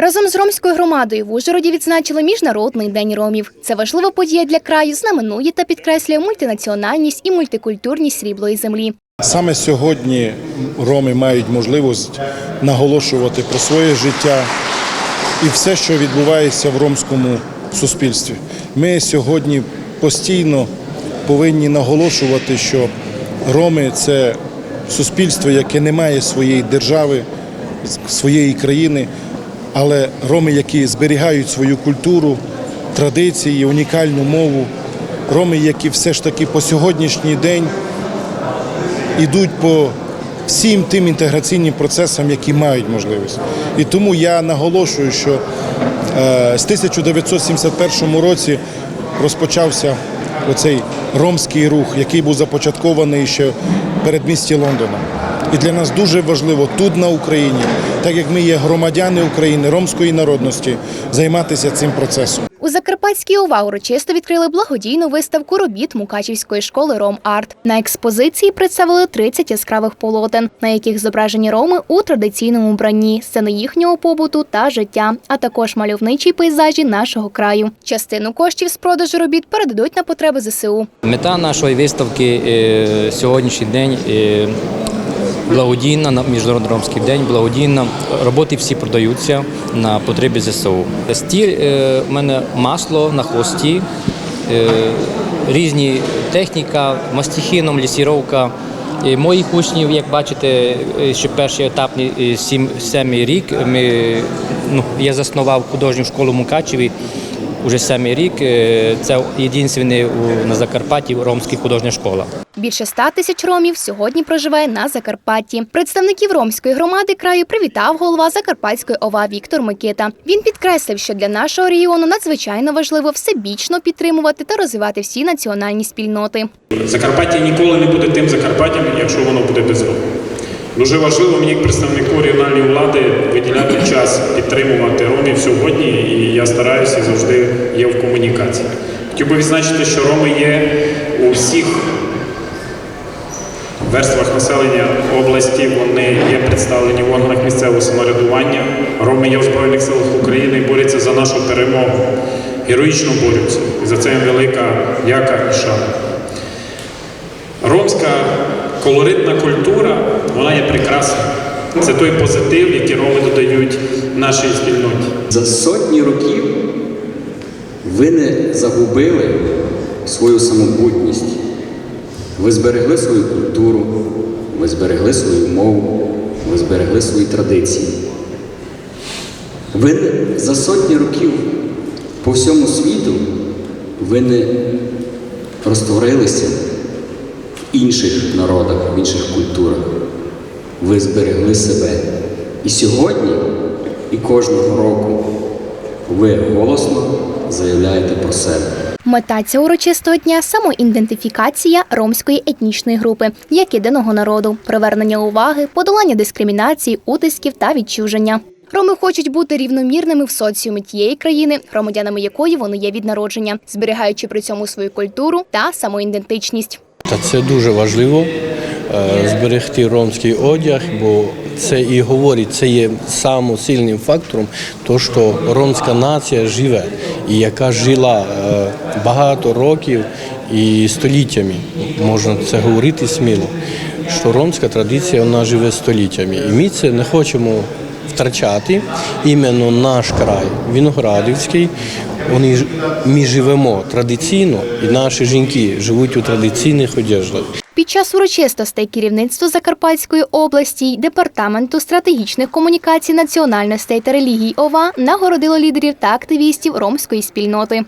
Разом з ромською громадою в Ужгороді відзначили Міжнародний день ромів. Це важлива подія для краю, знаменує та підкреслює мультинаціональність і мультикультурність сріблої землі. Саме сьогодні роми мають можливість наголошувати про своє життя і все, що відбувається в ромському суспільстві. Ми сьогодні постійно повинні наголошувати, що роми це суспільство, яке не має своєї держави, своєї країни, але роми, які зберігають свою культуру, традиції, унікальну мову, роми, які все ж таки по сьогоднішній день йдуть по всім тим інтеграційним процесам, які мають можливість. І тому я наголошую, що е, з 1971 році розпочався оцей ромський рух, який був започаткований ще в передмісті Лондона. І для нас дуже важливо тут на Україні, так як ми є громадяни України, ромської народності, займатися цим процесом. У Закарпатській ОВА урочисто відкрили благодійну виставку робіт Мукачівської школи Ром Арт. На експозиції представили 30 яскравих полотен, на яких зображені роми у традиційному вбранні, сцени їхнього побуту та життя, а також мальовничі пейзажі нашого краю. Частину коштів з продажу робіт передадуть на потреби ЗСУ. Мета нашої виставки е, сьогоднішній день е, благодійна на міжнародний ромський день. Благодійна роботи всі продаються на потреби ЗСУ. Стіль е, у мене масло на хвості, е, різні техніка, мастихіном, лісіровка. Е, Моїх учнів, як бачите, е, ще перший етапний е, сім, семий рік. Ми, ну, я заснував художню школу Мукачеві уже семий рік. Е, Це єдиний на Закарпатті ромська художня школа. Більше ста тисяч ромів сьогодні проживає на Закарпатті. Представників ромської громади краю привітав голова Закарпатської ОВА Віктор Микита. Він підкреслив, що для нашого регіону надзвичайно важливо всебічно підтримувати та розвивати всі національні спільноти. Закарпаття ніколи не буде тим Закарпаттям, якщо воно буде без року. Дуже важливо мені, як представнику регіональної влади, виділяти час підтримувати ромів сьогодні, і я стараюся завжди є в комунікації. Хотів би відзначити, що роми є у всіх верствах населення області, вони є представлені в органах місцевого самоврядування. Роми є в Збройних силах України і борються за нашу перемогу. Героїчно борються. І за це їм велика дяка і шана. Ромська колоритна культура, вона є прекрасна. Це той позитив, який роми додають нашій спільноті. За сотні років ви не загубили свою самобутність. Ви зберегли свою культуру, ви зберегли свою мову, ви зберегли свої традиції. Ви за сотні років по всьому світу ви не розтворилися в інших народах, в інших культурах. Ви зберегли себе. І сьогодні, і кожного року ви голосно заявляєте про себе. Мета цього урочистого дня самоідентифікація ромської етнічної групи як єдиного народу, привернення уваги, подолання дискримінації, утисків та відчуження. Роми хочуть бути рівномірними в соціумі тієї країни, громадянами якої вони є від народження, зберігаючи при цьому свою культуру та самоідентичність. Це дуже важливо е, зберегти ромський одяг, бо це і говорить, це є самим сильним фактором, то що ромська нація живе, і яка жила е, багато років і століттями. Можна це говорити сміло. Що ромська традиція вона живе століттями. І ми це не хочемо втрачати. Іменно наш край, Віноградівський, вони ми живемо традиційно, і наші жінки живуть у традиційних одеждах. Під час урочистостей керівництво Закарпатської області й департаменту стратегічних комунікацій національностей та релігій ОВА нагородило лідерів та активістів ромської спільноти.